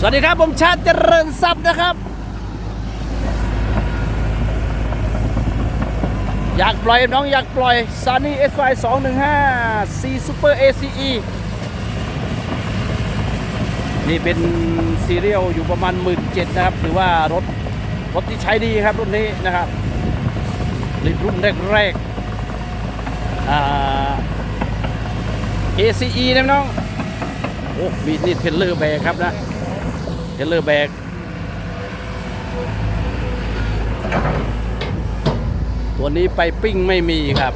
สวัสดีครับ ผมชาติเจริญทรัพย์นะครับ อยากปล่อยน้องอยากปล่อย Sunny SY 215 C Super ACE นี่เป็นซีเรียลอยู่ประมาณ1 7ื่นนะครับถือว่ารถรถที่ใช้ดีครับรุ่นนี้นะครับรุ่นแรกๆอ่า ACE นะพี่น้อง โอ้มีนี่เทรลเลอร์แบกครับนะ เทรลเลอร์แบก ตัวนี้ไปปิ้งไม่มีครับ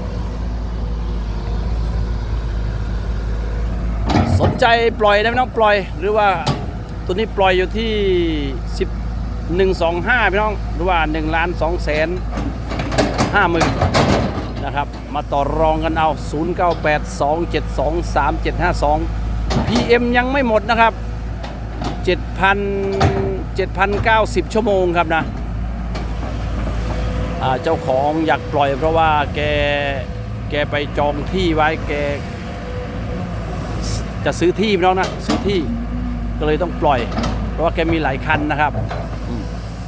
สนใจปล่อยนะพี่น้องปล่อย หรือว่าตัวนี้ปล่อยอยู่ที่ 10 125 พี่น้อง หรือว่า1ล้าน2แสน5หมื่นนะครับ มาต่อรองกันเอา 0982723752 PM ยังไม่หมดนะครับ 7,000 7,090 ชั่วโมงครับนะอ่าเจ้าของอยากปล่อยเพราะว่าแกแกไปจองที่ไว้แกจะซื้อที่พี่น้องนะซื้อที่ก็เลยต้องปล่อย เพราะว่าแกมีหลายคันนะครับอืม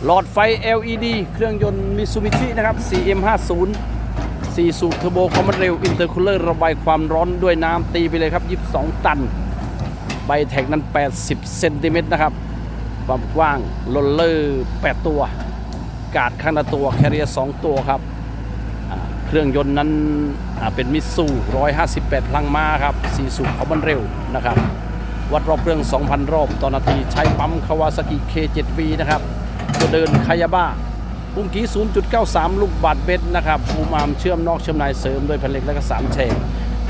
หลอดไฟ LED เครื่องยนต์ Mitsubishi นะครับ CM50 4 สูบเทอร์โบคอมมานเร็วอินเตอร์คูลเลอร์ระบายความร้อนด้วยน้ำตีไปเลยครับ 22 ตัน ใบแท็กนั้น 80 เซนติเมตรนะครับ ความกว้างโรลเลอร์8ตัว กาดข้างละตัวแคเรีย2ตัวครับ เครื่องยนต์นั้นเป็นมิตซู158 พลังม้าครับ4สูบคอมมานเร็วนะครับ วัดรอบเครื่อง 2,000 รอบต่อนาทีใช้ปั๊มคาวาซากิ K7V นะครับตัวเดินคายาบ้าปุ่มกี้ 0.93 ลูกบาทเบสนะครับภูมามเชื่อมนอกเชื่อมในเสริมด้วยแผ่นเหล็กและก็3แฉก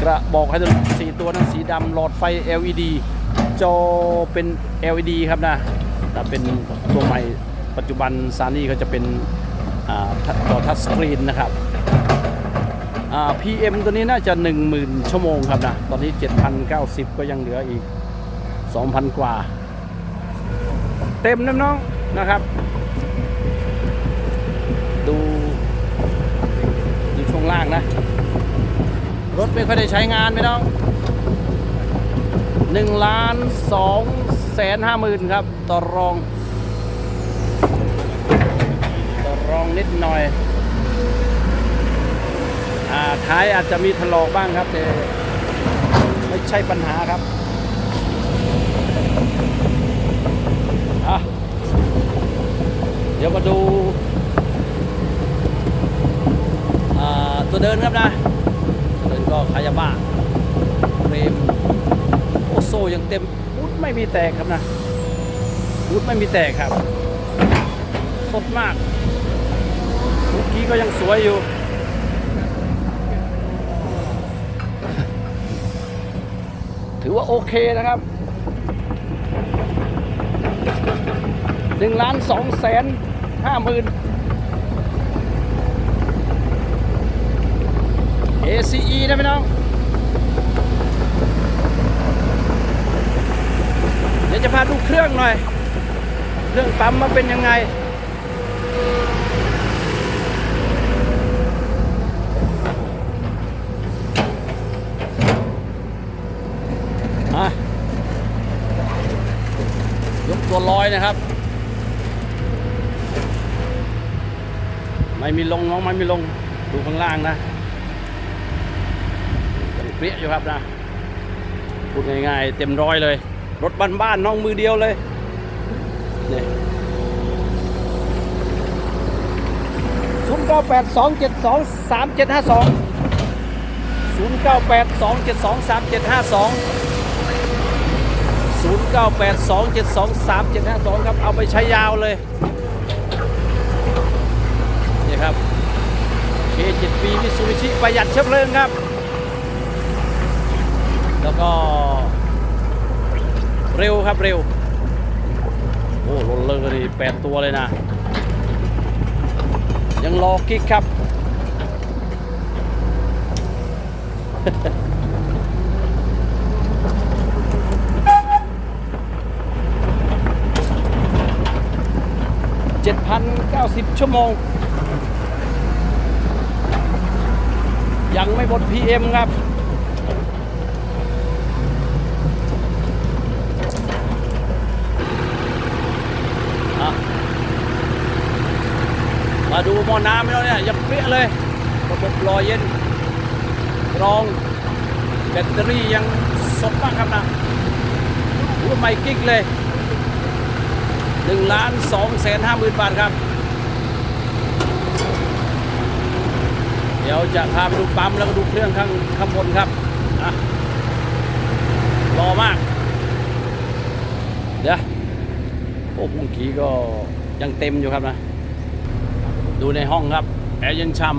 กระบอกไฮดรอลิกสีตัวนั้นสีดำหลอดไฟ LED จอเป็น LED ครับนะแต่เป็นตัวใหม่ปัจจุบันซานี่ก็จะเป็นอจอทัชสกรีนนะครับ PM ตัวนี้น่าจะ 10,000 ชั่วโมงครับนะ ตอนนี้ 7,090 ก็ยังเหลืออีก 2,000 กว่า เต็มน้องๆนะครับ ดูดูช่วงล่างนะ รถไม่ค่อยได้ใช้งานไม่ต้อง หนึ่งล้านสองแสนห้าหมื่นครับ ต่อรอง ต่อรองนิดหน่อย อ่า ท้ายอาจจะมีถลอกบ้างครับแต่ไม่ใช่ปัญหาครับอะเดี๋ยวมาดูอ่าตัวเดินครับนะตัวเดินก็คายาบ้า โอโซยังเต็มบูทไม่มีแตกครับนะบูทไม่มีแตกครับ สดมากเมื่อกี้ก็ยังสวยอยู่ถือว่าโอเคนะครับหนึ่งล้านสองแสนห้าหมื่น ACE นะพี่น้อง ดี๋ยวจะพาดูเครื่องหน่อย เครื่องปั๊มมาเป็นยังไงอะยกตัวลอยนะครับ ไม่มีลงน้องไม่มีลง ดูข้างล่างนะเปรี้ยอยู่ครับนะพูดง่ายๆ เต็มร้อยเลย รถบ้านๆน้องมือเดียวเลยนี่ศูนย์เก้าแปดสองเจ็ดสองสามเจ็ดห้าสองศูนย์เก้าแปดสองเจ็ดสองสามเจ็ดห้าสองศูนย์เก้าแปดสองเจ็ดสองสามเจ็ดห้าสองครับ เอาไปใช้ยาวเลยนี่ครับ K7B มิซูบิชิประหยัดเชื้อเพลิงครับ แล้วก็ เร็วครับเร็ว โอ้โรลเลอร์นี่แปดตัวเลยนะ ยังรอกิ๊กครับ7,090ชั่วโมง ยังไม่หมด PM ครับ มาดูมอน้ำแล้เนี่ยยังเปี้ยเลยระบบรอเย็นรองแบตเตอรี่ยังสดมากครับนะหัวไม่กิ๊กเลย1ล้าน2แสนห้าหมื่นบาทครับ เดี๋ยวจะพาไปดูปั๊มแล้วก็ดูเครื่องข้างข้างบนครับอะรอมาก เดี๋ยวโอ้เมื่อกี้ก็ยังเต็มอยู่ครับนะ ดูในห้องครับ แอร์เย็นช่ำ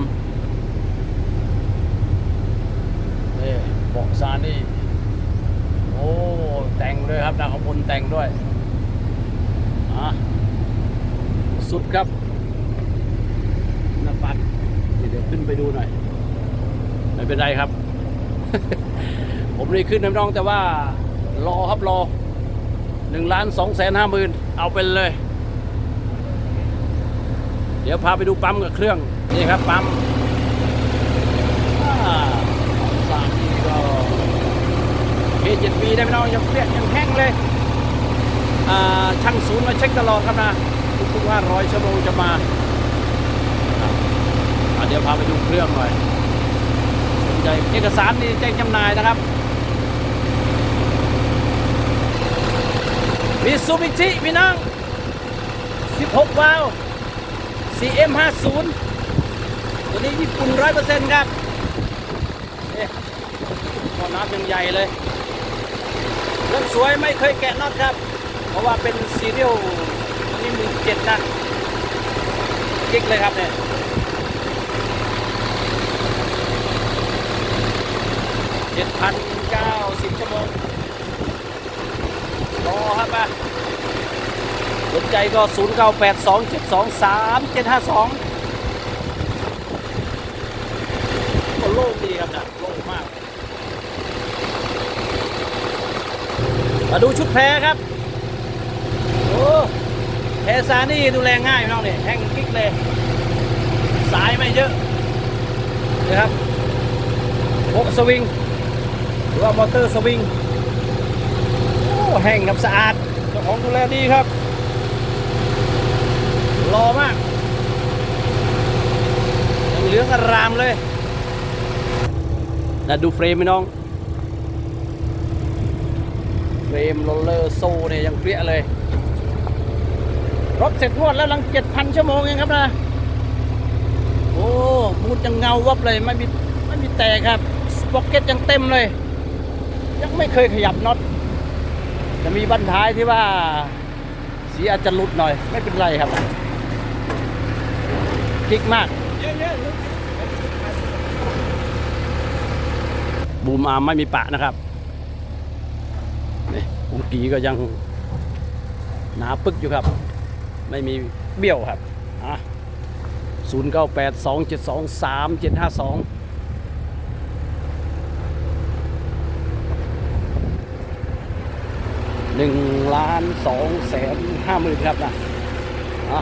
นี่เบาะซานี่ โอ้ แต่งด้วยครับนะข้างบนแต่งด้วยอะสุดครับหน้าปัดเดี๋ยวขึ้นไปดูหน่อย ไม่เป็นไรครับ ผมไม่ขึ้นน้ำน้องแต่ว่ารอครับรอหนึ่งล้านสองแสนห้าหมื่นเอาไปเลย เดี๋ยวพาไปดูปั๊มกับเครื่อง นี่ครับปั๊มสามนี่ก็เอเจ็ดปีได้ไหมน้องยังเปรี้ยยังแห้งเลยอ่าช่างศูนย์มาเช็คตลอดครับนะทุกๆห้าร้อยชั่วโมงจะมาะเดี๋ยวพาไปดูเครื่องหน่อยสนใจเอกสารนี่แจ้งจำหน่ายนะครับมิซูบิชิพี่น้อง16วาล์ว CM50 ตัวนี้ญี่ปุ่น100%ครับเอ๊ะหม้อน้ำยังใหญ่เลยเรื่องสวยไม่เคยแกะน็อตครับ เพราะว่าเป็นซีเรียลนี่มือเจ็ดนะกิ๊กเลยครับเนี่ยเจ็ดพันเก้าสิบชั่วโมงรอครับอะ สนใจก็ศูนย์เก้าแปดสองเจ็ดสองสามเจ็ดห้าสองก็โล่งดีครับนะโล่งมาก มาดูชุดแพรครับ โอ้แพรซานี่ดูแลง่ายน้องเนี่ยแห้งกิ๊กเลย สายไม่เยอะนะครับพกสวิง หรือว่ามอเตอร์สวิง โอ้แห้งครับสะอาดเจ้าของดูแลดีครับ รอมากยังเหลืองอรามเลยแต่ดูเฟรมไหมน้อง เฟรมโรลเลอร์โซ่เนี่ยยังเปรี้ยเลย รถเสร็จงวดแล้วลังเจ็ดพันชั่วโมงเองครับนะ โอ้มูดยังเงาวับเลยไม่มีไม่มีแตกครับสป็อกเก็ตยังเต็มเลย ยังไม่เคยขยับน็อตจะมีบั้นท้ายที่ว่าสีอาจจะหลุดหน่อย ไม่เป็นไรครับ ลิกมาก บูมอาร์มไม่มีปะนะครับนี่ปุงกีก็ยังหนาปึกอยู่ครับ ไม่มีเบี้ยวครับอะ0 9 8 2 7 2 3 7 5 2หนึ่งล้านสองแสนห้าหมื่นครับนะอะ